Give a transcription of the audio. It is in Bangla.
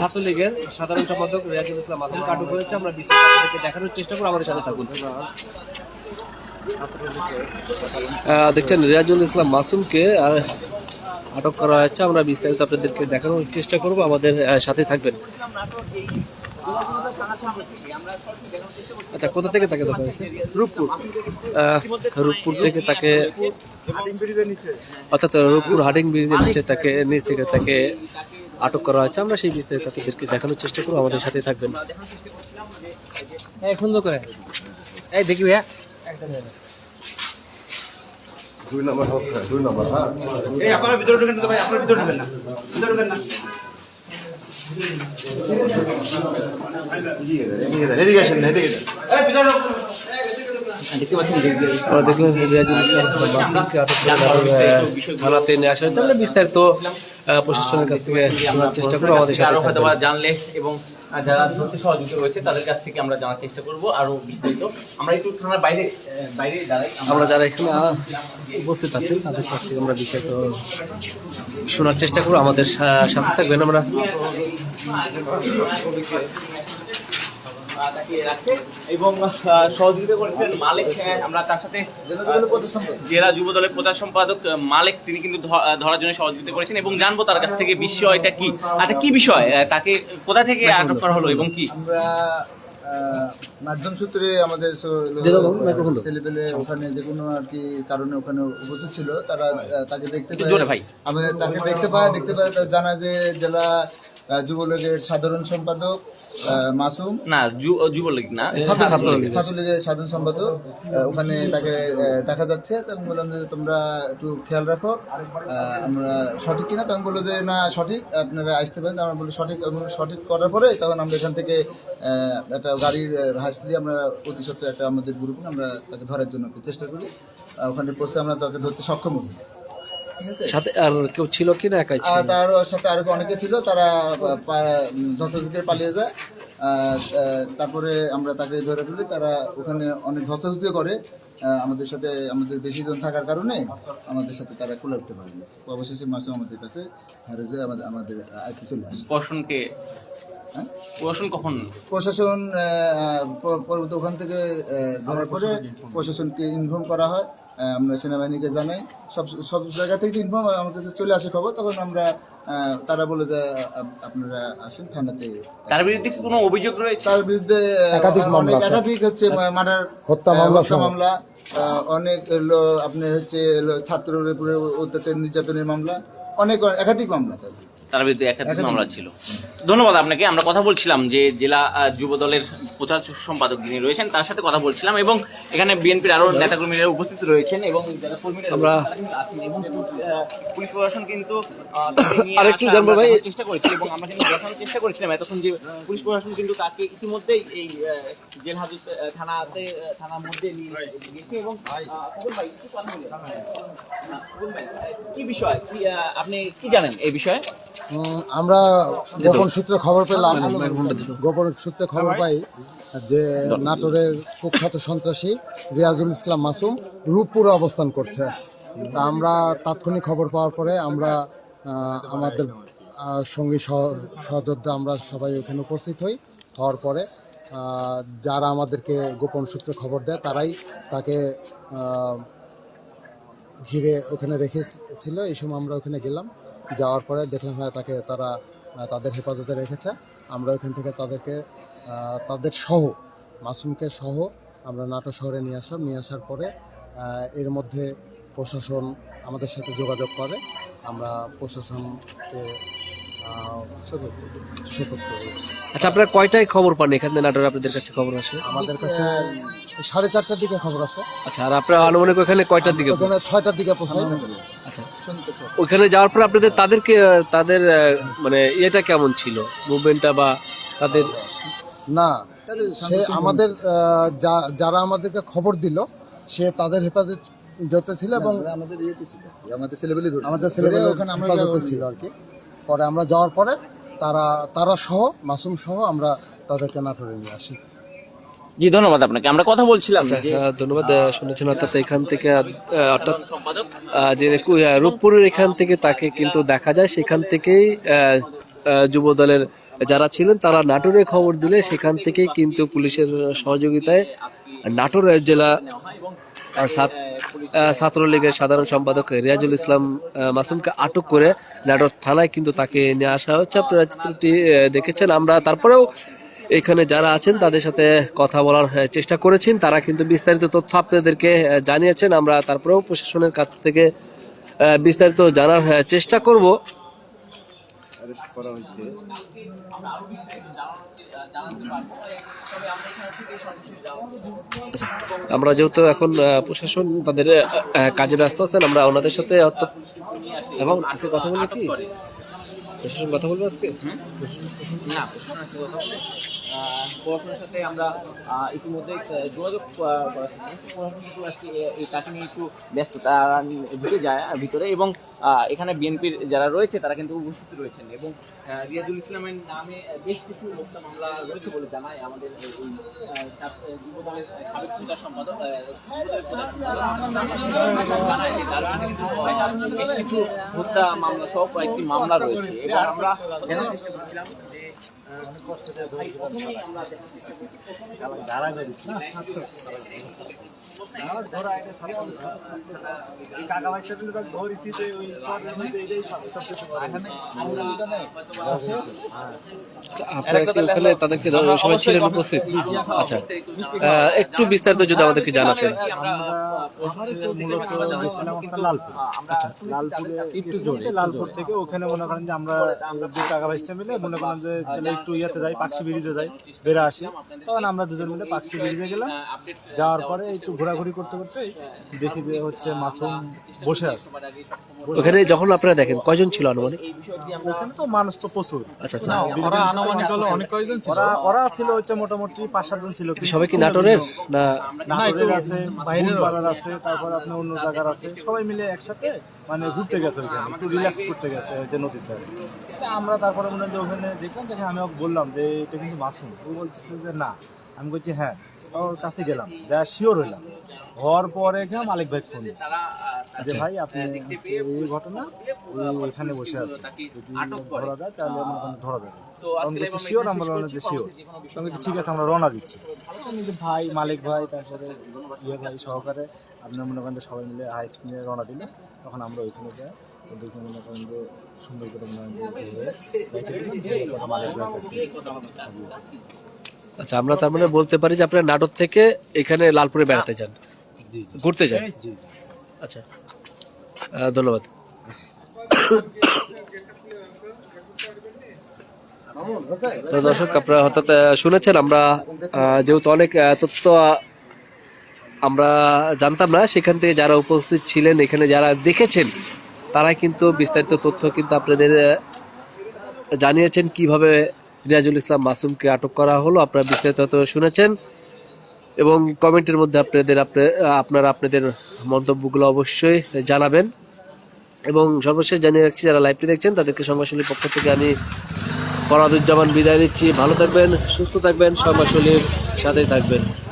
ছাত্রলীগের সাধারণ সম্পাদক রিয়াজুল ইসলাম মাসুম আটক হয়েছে আমরা বিস্তারিত দেখানোর চেষ্টা করব আমাদের সাথে থাকুন। দেখছেন রিয়াজুল ইসলাম মাসুমকে আটক করা হয়েছে। আমরা বিস্তারিত আপনাদেরকে দেখানোর চেষ্টা করব আমাদের সাথে থাকবেন। আচ্ছা কোথা থেকে তাকে দেখা হয়েছে? রূপপুর। রূপপুর থেকে তাকে অর্থাৎ রূপপুর হাডিং ব্রিজের নিচে তাকে নিচ থেকে তাকে আটক করা হয়েছে। আমরা সেই বিস্তারিত আপনাদেরকে দেখানোর চেষ্টা করব। আমাদের সাথে থাকবেন। সুন্দর করে। এই দেখি ভাইয়া। দুই নম্বর হোক দুই নম্বর হ্যাঁ। এই আপনারা ভিতরে ঢুকেন তো ভাই আপনারা ভিতরে ঢুকেন না। ভিতরে ঢুকেন না। এদিকে আসেন না এদিকে এই ভিতরে রিয়াজুল ইসলাম আটক করে থানাতে নিয়ে আসা হয়েছে। আমরা বিস্তারিত প্রশাসনের কাছ থেকে শোনার চেষ্টা করব আমাদের সাথে। জানলে এবং যারা ধরতে সহযোগিতা রয়েছে তাদের কাছ থেকে আমরা জানার চেষ্টা করব আরও বিস্তারিত। আমরা একটু থানার বাইরে বাইরে দাঁড়াই। আমরা যারা এখানে উপস্থিত আছেন তাদের কাছ থেকে আমরা বিস্তারিত শোনার চেষ্টা করব। আমাদের সাথে থাকবেন আমরা। তাকে রাখছে এবং সহযোগিতা করেছেন মালিক। আমরা তার সাথে জেলা যুব দলের প্রচার সম্পাদক মালিক তিনি কিন্তু ধরার জন্য সহযোগিতা করেছেন এবং জানব তার কাছ থেকে বিষয়টা কি। আচ্ছা কি বিষয়? তাকে কোথা থেকে আটক করা হলো এবং কি? মাধ্যম সূত্রে আমাদের। ছেলেপেলে ওখানে যে কোনো আর কি কারণে ওখানে উপস্থিত ছিল তারা তাকে দেখতে। পায়। আমি তাকে দেখতে পাই দেখতে পাই জানা যে জেলা যুবলীগের সাধারণ সম্পাদক মাসুম? না যুবলীগ না ছাত্রলীগ। ছাত্রলীগের সাধারণ সম্পাদক। ওখানে তাকে দেখা যাচ্ছে। তো আমি বললাম যে তোমরা একটু খেয়াল রাখো। আমরা সঠিক কিনা? তখন বলল যে না সঠিক। আপনারা আসতে পারেন। আমরা বলি সঠিক সঠিক করার পরে তখন আমরা এখান থেকে একটা গাড়ির হাসলি আমরা অতি সত্ত্বেও একটা আমাদের গ্রুপে আমরা তাকে ধরার জন্য চেষ্টা করি। ওখানে পৌঁছে আমরা তাকে ধরতে সক্ষম হই সাথে আর কেউ ছিল কি না একাই ছিল? তার সাথে আরও অনেকে ছিল তারা ধস্তাধস্তি পালিয়ে যায়। তারপরে আমরা তাকে ধরে ফেলি তারা ওখানে অনেক ধস্তাধস্তি করে। আমাদের সাথে আমাদের বেশি জন থাকার কারণে আমাদের সাথে তারা খুলে উঠতে পারেনি অবশেষে মাসে আমাদের কাছে হারে যায় আমাদের আমাদের আয়ত্তে চলে আসে। প্রশাসনকে হ্যাঁ? প্রশাসন কখন? প্রশাসন পরবর্তী ওখান থেকে ধরার পরে প্রশাসনকে ইনফর্ম করা হয়। আমরা সেনাবাহিনীকে জানাই। সব সব জায়গা থেকে ইনফর্ম আমার কাছে চলে আসে খবর তখন আমরা আহ, তারা বলে যে আপনারা আসেন থানাতে। তার বিরুদ্ধে কি কোনো অভিযোগ রয়েছে? তার বিরুদ্ধে একাধিক অনেক মামলা একাধিক হচ্ছে মার্ডার হত্যা মামলা মামলা। আহ, অনেক এলো আপনার হচ্ছে এলো ছাত্রের উপরে অত্যাচার নির্যাতনের মামলা। অনেক একাধিক মামলা তার তার বিরুদ্ধে একাধিক একাধিক। মামলা ছিল। ধন্যবাদ আপনাকে। আমরা কথা বলছিলাম যে জেলা যুব দলের প্রচার সম্পাদক যিনি রয়েছেন তার সাথে কথা বলছিলাম এবং এখানে বিএনপির আরও নেতাকর্মীরা উপস্থিত রয়েছেন এবং যারা কর্মীরা আমরা- এবং পুলিশ প্রশাসন কিন্তু আরেকটু জানব ভাই। চেষ্টা করেছি এবং আমরা কিন্তু দেখানোর চেষ্টা করেছিলাম। এতক্ষণ যে পুলিশ প্রশাসন কিন্তু তাকে ইতিমধ্যেই এই আহ, জেল হাজত থানাতে থানার মধ্যে নিয়ে গেছে এবং ভাই একটু কথা বলি। ভাই, কি বিষয়? কি আপনি কি জানেন এই বিষয়ে? আমরা গোপন সূত্রে খবর পেলাম। গোপন সূত্রে খবর পাই যে নাটোরের কুখ্যাত সন্ত্রাসী রিয়াজুল ইসলাম মাসুম রূপপুরে অবস্থান করছে। তা আমরা তাৎক্ষণিক খবর পাওয়ার পরে আমরা আমাদের সঙ্গী সহ- সহযোদ্ধা আমরা সবাই ওখানে উপস্থিত হই। হওয়ার পরে যারা আমাদেরকে গোপন সূত্রে খবর দেয়, তারাই তাকে ঘিরে ওখানে রেখেছিল। এই সময় আমরা ওখানে গেলাম। যাওয়ার পরে দেখলাম হ্যাঁ তাকে তারা, তাদের হেফাজতে রেখেছে। আমরা ওখান থেকে তাদেরকে তাদের সহ মাসুমকে সহ আমরা নাটোর শহরে নিয়ে আসলাম। নিয়ে আসার পরে এর মধ্যে প্রশাসন আমাদের সাথে যোগাযোগ করে। আমরা প্রশাসনকে আচ্ছা আপনারা কয়টায় খবর পান এখানে নাটোর? আপনাদের কাছে খবর আসে? আমাদের কাছে সাড়ে চারটার দিকে খবর আসে। আচ্ছা আর আপনারা আনুমানিক ওখানে কয়টার দিকে ওখানে ছয়টার দিকে পৌঁছাই আচ্ছা। শুনতে ওখানে যাওয়ার পর আপনাদের তাদেরকে তাদের মানে ইয়েটা কেমন ছিল? মুভমেন্টটা বা তাদের না সে আমাদের আহ, যা- যারা আমাদেরকে খবর দিল সে তাদের হেফাজত যত ছিল এবং আমাদের ইয়েতে ছিল। আমাদের ছেলেবেলে আমাদের ছেলেমেয়ে ওখানে আমরা ছিল আর কি পরে আমরা যাওয়ার পরে তারা তারা সহ মাসুম সহ আমরা তাদেরকে নাটোরে নিয়ে আসি। জি ধন্যবাদ আপনাকে। আমরা কথা বলছিলাম যে ধন্যবাদ আহ, শুনেছেন অর্থাৎ এখান থেকে অর্থাৎ যে রূপপুরের এখান থেকে তাকে কিন্তু দেখা যায় সেখান থেকেই যুব দলের যারা ছিলেন তারা নাটোরে খবর দিলে সেখান থেকে কিন্তু পুলিশের সহযোগিতায় নাটোর জেলা ছাত্রলীগের সাধারণ সম্পাদক রিয়াজুল ইসলাম মাসুমকে আটক করে নাটোর থানায় কিন্তু তাকে নিয়ে আসা হচ্ছে। আপনারা চিত্রটি দেখেছেন। আমরা তারপরেও এখানে যারা আছেন তাদের সাথে কথা বলার চেষ্টা করেছেন। তারা কিন্তু বিস্তারিত তথ্য আপনাদেরকে জানিয়েছেন। আমরা তারপরেও প্রশাসনের কাছ থেকে বিস্তারিত জানার চেষ্টা করব। আমরা যেহেতু এখন প্রশাসন তাদের কাজে ব্যস্ত আছেন আমরা ওনাদের সাথে এবং আজকে কথা বলব কি? প্রশাসন কথা বলব আজকে? না প্রশাসনের সাথে কথা বলে, আহ, প্রশাসনের সাথে আমরা ইতিমধ্যে যোগাযোগ করার চেষ্টা করছি। প্রশাসন কিন্তু আজকে এ- এই তাকে নিয়ে একটু ব্যস্ত তারা ঢুকে যায় ভিতরে এবং এখানে বিএনপির যারা রয়েছে তারা কিন্তু উপস্থিত রয়েছেন এবং রিয়াজুল ইসলামের নামে বেশ কিছু হত্যা মামলা রয়েছে বলে জানায় আমাদের সাবেক সম্পাদক বেশ কিছু হত্যা মামলা সহ কয়েকটি মামলা রয়েছে এবং আমরা জানার চেষ্টা করছিলাম যে ভাই কষ্ট ওখানে তাদেরকে সবাই ছিলেন উপস্থিত? আচ্ছা। একটু বিস্তারিত যদি আমাদেরকে জানাতেন। মূলত গেছিলাম আপনার লালপুর। আচ্ছা। লালপুরে একটু জোরে লালপুর থেকে ওখানে মনে করেন যে আমরা দুই টাকা ভাইসতে মিলে মনে করেন যে তাহলে একটু ইয়েতে যাই পাকশি বিড়িতে যাই বেড়ে আসি। তখন আমরা দুজন মিলে পাকশি বিড়িতে গেলাম যাওয়ার পরে একটু ঘোরাঘুরি করতে করতে দেখি যে হচ্ছে মাসুম বসে আছে। ওখানে যখন আপনারা দেখেন কয়জন ছিল আনুমানিক? ওখানে তো মানুষ তো প্রচুর। আচ্ছা আচ্ছা। ওরা আনুমানিক হলো অনেক কয়জন ছিল? ওরা ওরা ছিল হচ্ছে মোটামুটি পাঁচ সাতজন ছিল। কি সবাই কি নাটোরের? না? নাটোরের আছে বাইরের আছে। তারপর আপনার অন্য জায়গার আছে। সবাই মিলে একসাথে মানে ঘুরতে গেছে ওখানে একটু রিল্যাক্স করতে গেছে ওই যে নদীর ধারে আমরা তারপরে মনে হয় যে ওখানে দেখলাম দেখে আমি বললাম যে এটা কিন্তু মাসুম। ও বলছে যে না। আমি বলছি হ্যাঁ। ওর কাছে গেলাম। যা শিওর হইলাম। হওয়ার পরে গিয়ে মালিক ভাই ফোন যে ভাই আপনি এই ঘটনা এই এখানে বসে আছে। যদি ধরা যায় তাহলে করেন ধরা যাবে। তখন বলছি শিওর আমরা যে শিওর তখন বলছি ঠিক আছে আমরা রওনা দিচ্ছি। ভাই মালিক ভাই তার সাথে ইয়ে ভাই সহকারে আপনার মনে করেন যে সবাই মিলে হাইট নিয়ে রওনা দিলে তখন আমরা ওইখানে যাই ওদেরকে মনে করেন যে সুন্দর করে মনে করেন যে আচ্ছা আমরা তার মানে বলতে পারি যে আপনারা নাটক থেকে এখানে লালপুরে বেড়াতে যান। ঘুরতে যান? জি আচ্ছা। ধন্যবাদ। তো দর্শক আপনারা হঠাৎ শুনেছেন আমরা যেহেতু অনেক তথ্য আমরা জানতাম না সেখান থেকে যারা উপস্থিত ছিলেন এখানে যারা দেখেছেন তারা কিন্তু বিস্তারিত তথ্য কিন্তু আপনাদের জানিয়েছেন কীভাবে রিয়াজুল ইসলাম মাসুমকে আটক করা হলো। আপনারা বিস্তারিত শুনেছেন এবং কমেন্টের মধ্যে আপনাদের, আপনি- আপনারা আপনাদের মন্তব্যগুলো অবশ্যই জানাবেন। এবং সর্বশেষ জানিয়ে রাখছি, যারা লাইভটি দেখছেন, তাদেরকে সংবাদশলীর পক্ষ থেকে আমি ফরাদুজ্জামান বিদায় নিচ্ছি। ভালো থাকবেন, সুস্থ থাকবেন সংবাদশলীর সাথেই থাকবেন।